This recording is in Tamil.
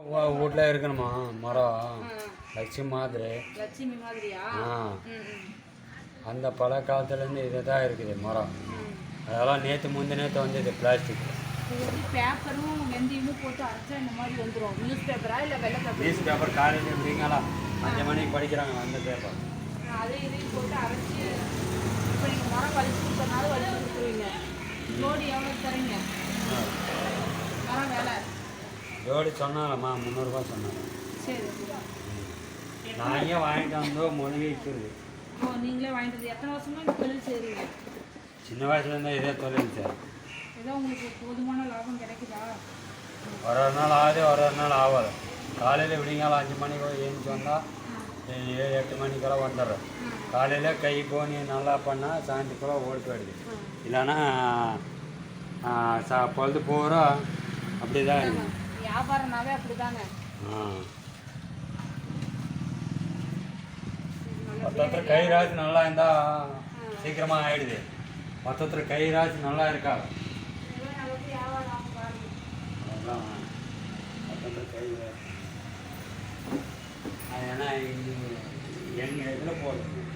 வீட்டில் இருக்கணுமா? மரம் லட்சுமி மாதிரி. லட்சுமி மாதிரியா? அந்த பல காலத்துலேருந்து இது தான் இருக்குது மரம். அதெல்லாம் நேற்று முந்தின நேற்று வந்தது பிளாஸ்டிக் பேப்பரும் வெந்தயமும் போட்டு அரைச்சா இந்த மாதிரி வந்துடும் நியூஸ் பேப்பரா இல்லை வெள்ளை பேப்பர் நியூஸ் பேப்பர் காலையில் எப்படிங்களா அஞ்சு மணிக்கு படிக்கிறாங்க அந்த பேப்பர் அதே இதையும் போட்டு அரைச்சி இப்போ நீங்கள் மரம் வலிச்சு கொடுத்தனால வலிச்சு கொடுத்துருவீங்க. ஜோடி எவ்வளோ தரீங்க? மரம் வேலை ஜோடி சொன்னாலம்மா முந்நூறுரூவா சொன்னாங்க. சரி. நான் இங்கே வாங்கிட்டு வந்தோ மொழிகை இருக்குது ஓ நீங்களே வாங்கிட்டு எத்தனை வருஷமா இந்த தொழில் செய்கிறீங்க சின்ன வயசுலேருந்தே இதே தொழில் சார். ஏதோ உங்களுக்கு போதுமான லாபம் கிடைக்குதா? ஒரு ஒரு நாள் ஆகுது ஒரு ஒரு நாள் ஆகாது காலையில் விடிங்காலம் அஞ்சு மணிக்கு எழுந்துச்சு வந்தால் ஏழு எட்டு மணிக்கெல்லாம் வந்துடுறேன். காலையில் கை போனி நல்லா பண்ணால் சாயந்தரக்குள்ள ஓடி போயிடுது. இல்லைன்னா சா பொழுது பூரா அப்படி தான் இருக்குது வியாபாரம்னாவே அப்படிதாங்க மொத்தத்தில் கை ராசி நல்லா இருந்தால் சீக்கிரமாக ஆயிடுது. மொத்தத்தில் கை ராசி நல்லா இருக்கா? ஏன்னா எங்கள் இதில் யூடியூப்